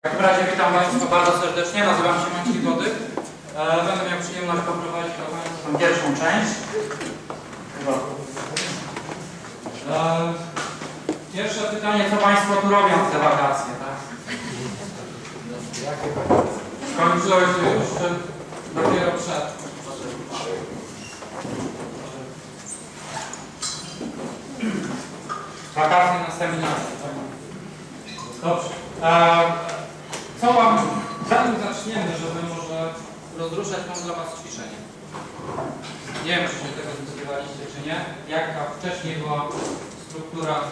W takim razie witam Państwa bardzo serdecznie. Nazywam się Maciej Godych. E, Będę miał przyjemność poprowadzić dla Państwa pierwszą część. E, Pierwsze pytanie, co Państwo tu robią te wakacje, tak? Skończyło się już, czy dopiero przed? Wakacje na seminarium. tak? Dobrze. Co Wam, zanim zaczniemy, żeby może rozruszać Wam dla Was ćwiczenie. Nie wiem, czy się tego spodziewaliście, czy nie. Jaka wcześniej była struktura e,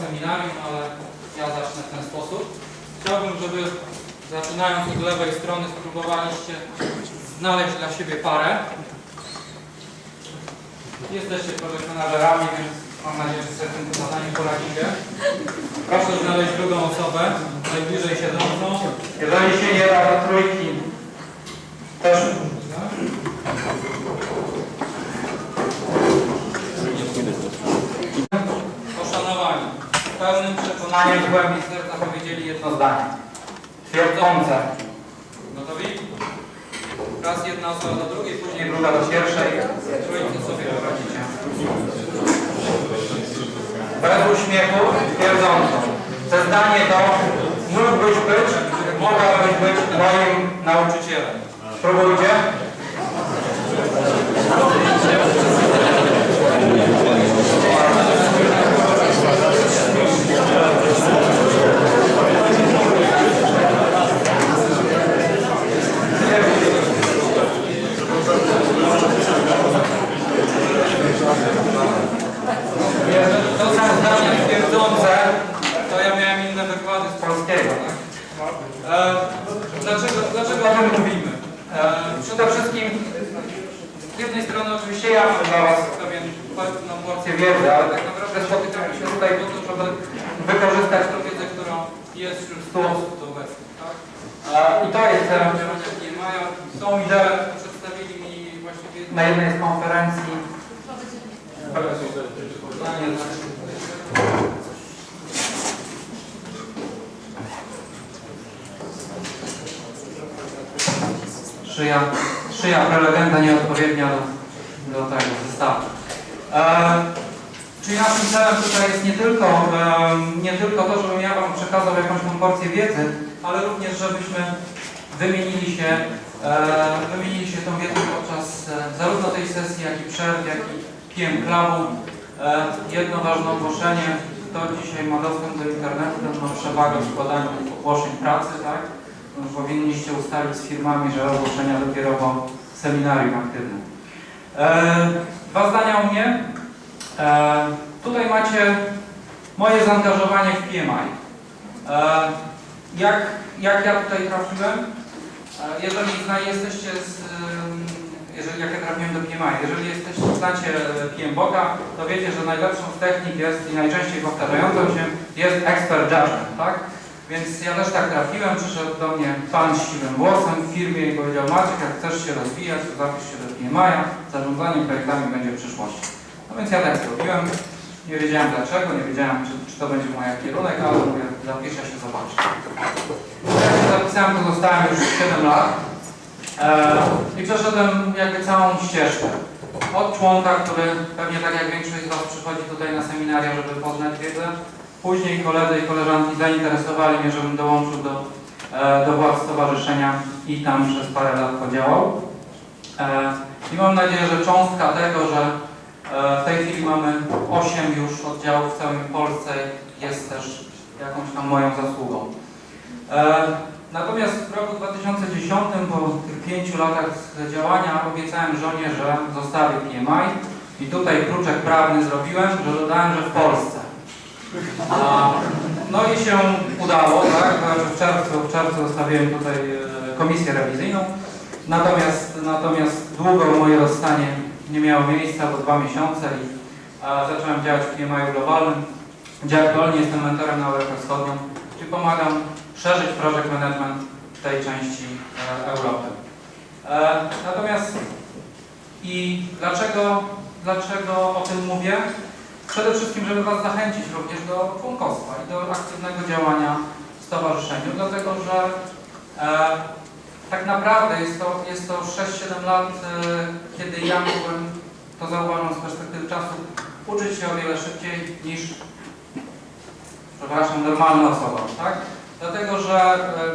seminarium, ale ja zacznę w ten sposób. Chciałbym, żeby zaczynając od lewej strony spróbowaliście znaleźć dla siebie parę. Jesteście projektonażerami, więc mam nadzieję, że sobie tym zadaniu poradzicie. Proszę znaleźć drugą osobę, najbliżej siedzącą. Jeżeli się nie da do trójki, też Poszanowani, z pełnym przekonaniem w głębi serca powiedzieli jedno zdanie. Twierdzące. Gotowi? Raz jedna osoba do drugiej, później druga do pierwszej. Trójcy sobie poradzicie. Bez uśmiechu twierdząco. Zeznanie to mógłbyś być, mogłabyś być moim nauczycielem. Spróbujcie. Jeżeli to są zdania twierdzące, to ja miałem inne wykłady z polskiego. Tak? E, dlaczego, dlaczego o tym mówimy? E, przede wszystkim z jednej strony oczywiście ja mam dla Was pewien, pewną porcję wiedzy, ale tak naprawdę spotykamy się tutaj po to, żeby wykorzystać tą wiedzę, którą jest wśród stu osób tu obecnych. Tak? I to jest celem działania PMI. Tą ideę przedstawili mi właściwie na jednej z konferencji Szyja, szyja prelegenta nieodpowiednia do, do tego zestawu. E, czyli naszym celem tutaj jest nie tylko, nie tylko to, żebym ja Wam przekazał jakąś porcję wiedzy, ale również, żebyśmy wymienili się, wymienili się tą wiedzą podczas e, zarówno tej sesji, jak i przerw, jak i PM Clubu. Jedno ważne ogłoszenie. Kto dzisiaj ma dostęp do internetu, ten ma przewagę w składaniu ogłoszeń pracy, tak? No, Powinniście ustalić z firmami, że ogłoszenia dopiero po seminarium aktywnym. Dwa zdania o mnie. E, tutaj macie moje zaangażowanie w PMI. E, jak, jak ja tutaj trafiłem? E, Jeżeli jesteście z, jeżeli jak ja trafiłem do PMI, jeżeli jesteście, znacie PMBOK-a, to wiecie, że najlepszą z technik jest i najczęściej powtarzającą się jest expert judgment, tak? Więc ja też tak trafiłem, przyszedł do mnie pan z siwym włosem w firmie i powiedział Maciek, jak chcesz się rozwijać, to zapisz się do PMI-a, zarządzanie projektami będzie przyszłością. No więc ja tak zrobiłem, nie wiedziałem dlaczego, nie wiedziałem czy, czy to będzie mój kierunek, ale mówię, zapiszę się, zobaczę. Jak się zapisałem, to zostałem już 7 lat. E, I przeszedłem jakby całą ścieżkę. Od członka, który pewnie tak jak większość z Was przychodzi tutaj na seminaria, żeby poznać wiedzę. Później koledzy i koleżanki zainteresowali mnie, żebym dołączył do, e, do władz stowarzyszenia i tam przez parę lat podziałał. E, I mam nadzieję, że cząstka tego, że w tej chwili mamy 8 już oddziałów w całej Polsce jest też jakąś tam moją zasługą. E, Natomiast w roku 2010, po tych pięciu latach działania, obiecałem żonie, że zostawię PMI i tutaj kruczek prawny zrobiłem, że dodałem, że w Polsce. No i się udało, tak? W czerwcu, w czerwcu zostawiłem tutaj e, komisję rewizyjną. Natomiast, natomiast długo moje rozstanie nie miało miejsca, bo dwa miesiące i a, zacząłem działać w PMI globalnym. Aktualnie jestem mentorem na Europę Wschodnią, czyli pomagam szerzyć project management w tej części e, Europy. E, natomiast i dlaczego, dlaczego o tym mówię? Przede wszystkim, żeby Was zachęcić również do członkostwa i do aktywnego działania w stowarzyszeniu, dlatego że e, tak naprawdę jest to, jest to 6-7 lat, e, kiedy ja mogłem, to zauważam z perspektywy czasu, uczyć się o wiele szybciej niż, przepraszam, normalna osoba, tak? Dlatego, że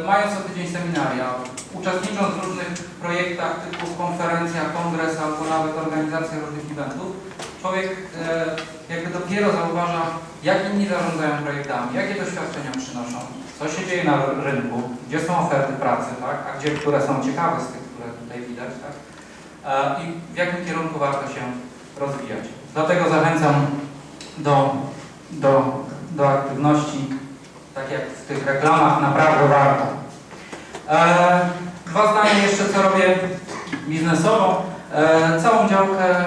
e, mając co tydzień seminaria, uczestnicząc w różnych projektach typu konferencja, kongres albo nawet organizacja różnych eventów, człowiek e, jakby dopiero zauważa, jak inni zarządzają projektami, jakie doświadczenia przynoszą, co się dzieje na rynku, gdzie są oferty pracy, tak? a gdzie, które są ciekawe z tych, które tutaj widać, tak? E, i w jakim kierunku warto się rozwijać. Dlatego zachęcam do, do, do aktywności, tak jak w tych reklamach, naprawdę warto. E, dwa zdania jeszcze, co robię biznesowo. E, całą działkę,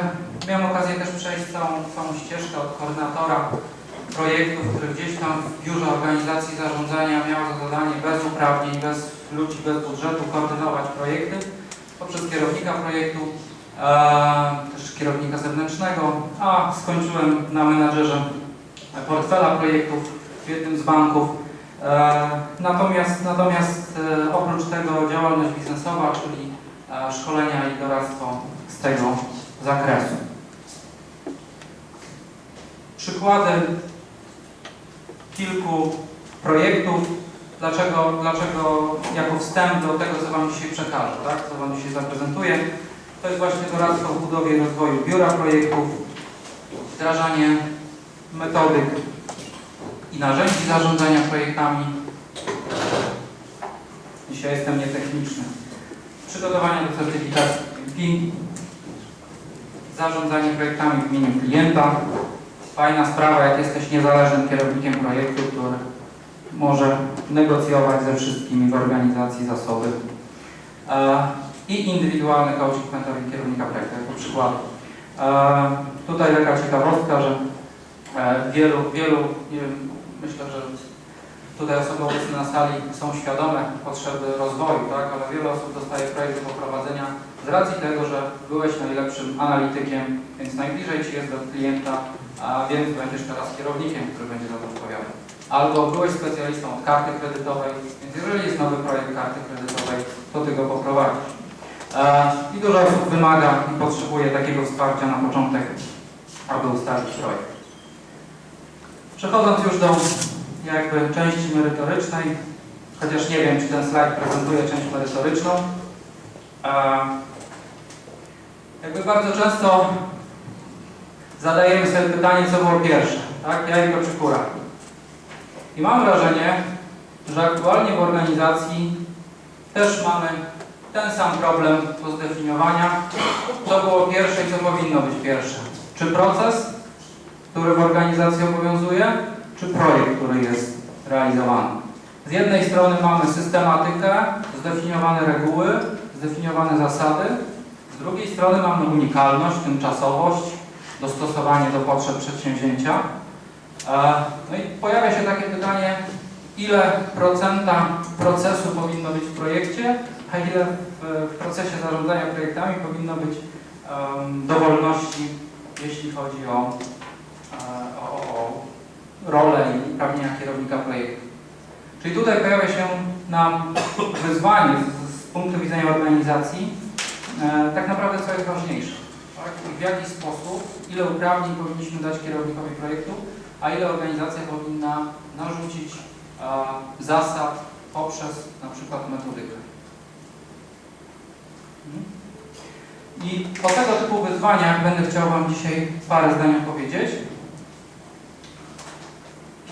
miałem okazję też przejść całą, całą ścieżkę od koordynatora projektów, który gdzieś tam w biurze organizacji zarządzania miał za zadanie bez uprawnień, bez ludzi, bez budżetu koordynować projekty poprzez kierownika projektu, e, też kierownika zewnętrznego, a skończyłem na menadżerze portfela projektów w jednym z banków. E, Natomiast, natomiast e, oprócz tego działalność biznesowa, czyli e, szkolenia i doradztwo z tego zakresu. Przykłady kilku projektów, dlaczego, dlaczego jako wstęp do tego, co Wam dzisiaj przekażę, tak? co Wam dzisiaj zaprezentuję. To jest właśnie doradztwo w budowie i rozwoju biura projektów, wdrażanie metodyk i narzędzi zarządzania projektami. Dzisiaj jestem nietechniczny. Przygotowanie do certyfikacji PMP, zarządzanie projektami w imieniu klienta. Fajna sprawa, jak jesteś niezależnym kierownikiem projektu, który może negocjować ze wszystkimi w organizacji zasoby. I indywidualny coaching mentoring kierownika projektu, jako przykład. Tutaj taka ciekawostka, że e, wielu, wielu, nie wiem, myślę, że tutaj osoby obecne na sali są świadome potrzeby rozwoju, tak? ale wiele osób dostaje projekt do poprowadzenia z racji tego, że byłeś najlepszym analitykiem, więc najbliżej Ci jest do klienta, a więc będziesz teraz kierownikiem, który będzie za to odpowiadał. Albo byłeś specjalistą od karty kredytowej, więc jeżeli jest nowy projekt karty kredytowej, to Ty go poprowadzisz. E, I dużo osób wymaga i potrzebuje takiego wsparcia na początek, aby ustalić projekt. Przechodząc już do jakby części merytorycznej, chociaż nie wiem, czy ten slajd prezentuje część merytoryczną. Jakby bardzo często zadajemy sobie pytanie, co było pierwsze, tak? Jajko czy kura? I mam wrażenie, że aktualnie w organizacji też mamy ten sam problem do zdefiniowania, co było pierwsze i co powinno być pierwsze. Czy proces, który w organizacji obowiązuje, czy projekt, który jest realizowany. Z jednej strony mamy systematykę, zdefiniowane reguły, zdefiniowane zasady, z drugiej strony mamy unikalność, tymczasowość, dostosowanie do potrzeb przedsięwzięcia. E, No i pojawia się takie pytanie, ile procenta procesu powinno być w projekcie, a ile w, procesie zarządzania projektami powinno być dowolności, jeśli chodzi o, e, rolę i uprawnienia kierownika projektu. Czyli tutaj pojawia się nam wyzwanie z, z punktu widzenia organizacji, e, tak naprawdę co jest ważniejsze. Tak? W jaki sposób, ile uprawnień powinniśmy dać kierownikowi projektu, a ile organizacja powinna narzucić e, zasad poprzez na przykład metodykę. Mhm. I o tego typu wyzwaniach będę chciał Wam dzisiaj parę zdań powiedzieć.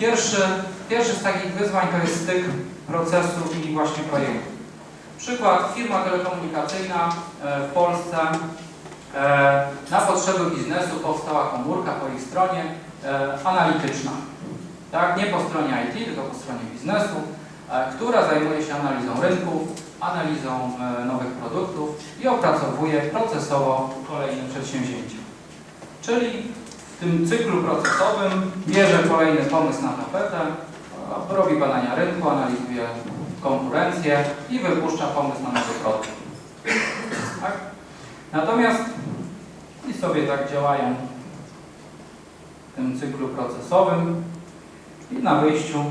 Pierwszy, pierwszy z takich wyzwań to jest styk procesu i właśnie projektu. Przykład, firma telekomunikacyjna e, w Polsce e, na potrzeby biznesu powstała komórka po ich stronie e, analityczna. Tak? Nie po stronie IT, tylko po stronie biznesu, która zajmuje się analizą rynków, analizą nowych produktów i opracowuje procesowo kolejne przedsięwzięcia. Czyli tym cyklu procesowym bierze kolejny pomysł na tapetę, robi badania rynku, analizuje konkurencję i wypuszcza pomysł na nowy produkt. Tak? Natomiast i sobie tak działają w tym cyklu procesowym i na wyjściu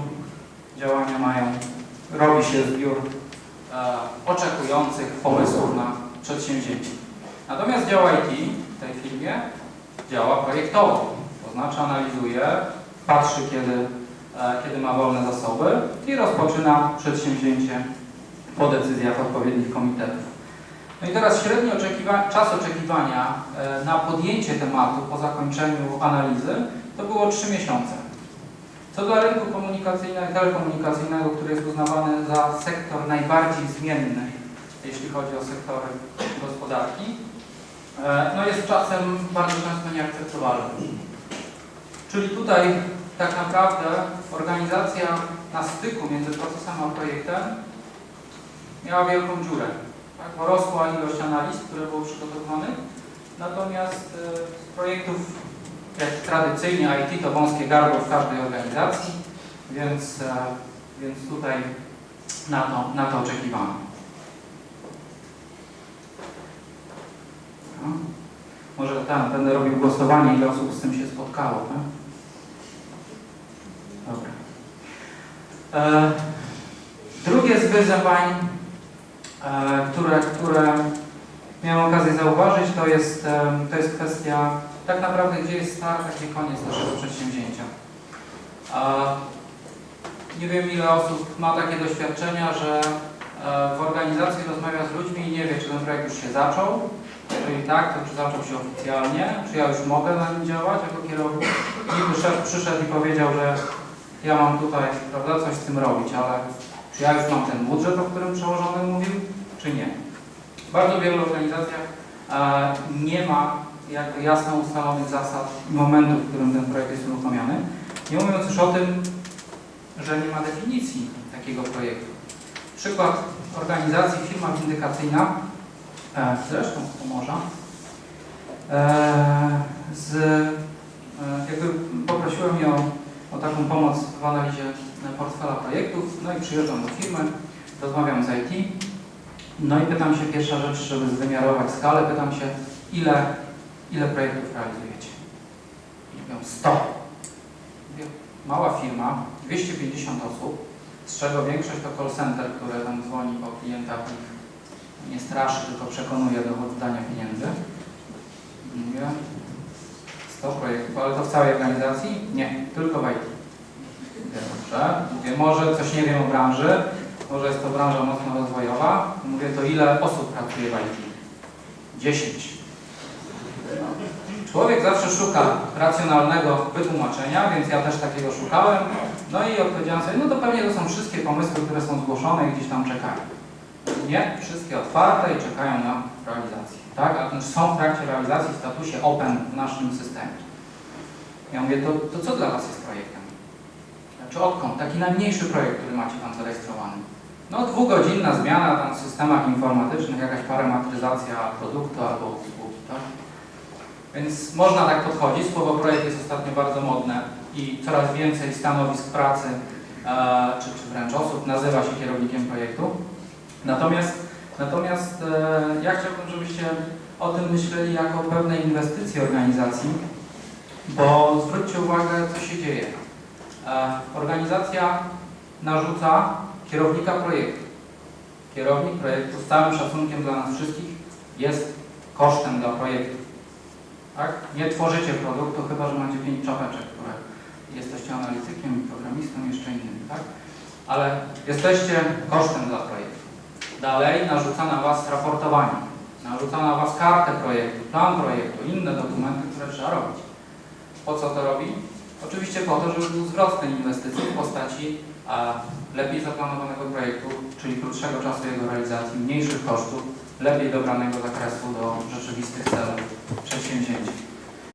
działania mają, robi się zbiór e, oczekujących pomysłów na przedsięwzięcie. Natomiast dział IT w tej firmie działa projektowo, to znaczy analizuje, patrzy kiedy, e, kiedy ma wolne zasoby i rozpoczyna przedsięwzięcie po decyzjach odpowiednich komitetów. No i teraz średni oczekiwa czas oczekiwania e, na podjęcie tematu po zakończeniu analizy to było 3 miesiące. Co do rynku komunikacyjnego, telekomunikacyjnego, który jest uznawany za sektor najbardziej zmienny, jeśli chodzi o sektory gospodarki, no jest czasem bardzo często nieakceptowalny. Czyli tutaj tak naprawdę organizacja na styku między procesem a projektem miała wielką dziurę. Tak? Bo rosła ilość analiz, które były przygotowywane, natomiast e, z projektów jak tradycyjnie IT to wąskie gardło w każdej organizacji, więc, e, więc tutaj na to, na to oczekiwano. Może tam będę robił głosowanie, ile osób z tym się spotkało. Tak? Dobra. E, drugie z wyzwań, e, które, które miałem okazję zauważyć, to jest, e, to jest kwestia tak naprawdę, gdzie jest start, a gdzie koniec naszego przedsięwzięcia. E, nie wiem, ile osób ma takie doświadczenia, że e, w organizacji rozmawia z ludźmi i nie wie, czy ten projekt już się zaczął, jeżeli tak, to czy zaczął się oficjalnie, czy ja już mogę na nim działać jako kierownik. Niby szef przyszedł i powiedział, że ja mam tutaj prawda, coś z tym robić, ale czy ja już mam ten budżet, o którym przełożony mówił, czy nie. W bardzo wielu organizacjach e, nie ma jakby jasno ustalonych zasad i momentu, w którym ten projekt jest uruchomiony. Nie mówiąc już o tym, że nie ma definicji takiego projektu. Przykład organizacji firma windykacyjna, zresztą z Pomorza, e, z, e, jakby poprosiłem mnie o, taką pomoc w analizie portfela projektów, no i przyjeżdżam do firmy, rozmawiam z IT, no i pytam się, pierwsza rzecz, żeby zwymiarować skalę, pytam się, ile, ile projektów realizujecie? Mówią 100. Mówię, mała firma, 250 osób, z czego większość to call center, które tam dzwoni po klientach nie straszy, tylko przekonuje do oddania pieniędzy. Mówię, 100 projektów, ale to w całej organizacji? Nie, tylko w IT. Dobrze. Mówię, może coś nie wiem o branży, może jest to branża mocno rozwojowa. Mówię, to ile osób pracuje w IT? 10. Człowiek zawsze szuka racjonalnego wytłumaczenia, więc ja też takiego szukałem. No i odpowiedziałem sobie, no to pewnie to są wszystkie pomysły, które są zgłoszone i gdzieś tam czekają. Nie, wszystkie otwarte i czekają na realizację. Tak? A znaczy są w trakcie realizacji w statusie open w naszym systemie. Ja mówię, to, to co dla Was jest projektem? Znaczy odkąd? Taki najmniejszy projekt, który macie tam zarejestrowany. No dwugodzinna zmiana tam w systemach informatycznych, jakaś parametryzacja produktu albo usługi, tak? Więc można tak podchodzić. Słowo projekt jest ostatnio bardzo modne i coraz więcej stanowisk pracy e, czy, czy wręcz osób nazywa się kierownikiem projektu. Natomiast, natomiast e, ja chciałbym, żebyście o tym myśleli jako o pewnej inwestycji organizacji, bo zwróćcie uwagę, co się dzieje. E, organizacja narzuca kierownika projektu. Kierownik projektu z całym szacunkiem dla nas wszystkich jest kosztem dla projektu. Tak? Nie tworzycie produktu, chyba że macie pięć czapeczek, które jesteście analitykiem, programistą, jeszcze innym, tak? Ale jesteście kosztem dla projektu. Dalej narzuca na Was raportowanie, narzuca na Was kartę projektu, plan projektu, inne dokumenty, które trzeba robić. Po co to robi? Oczywiście po to, żeby był zwrot tej inwestycji w postaci a, lepiej zaplanowanego projektu, czyli krótszego czasu jego realizacji, mniejszych kosztów, lepiej dobranego zakresu do rzeczywistych celów przedsięwzięcia.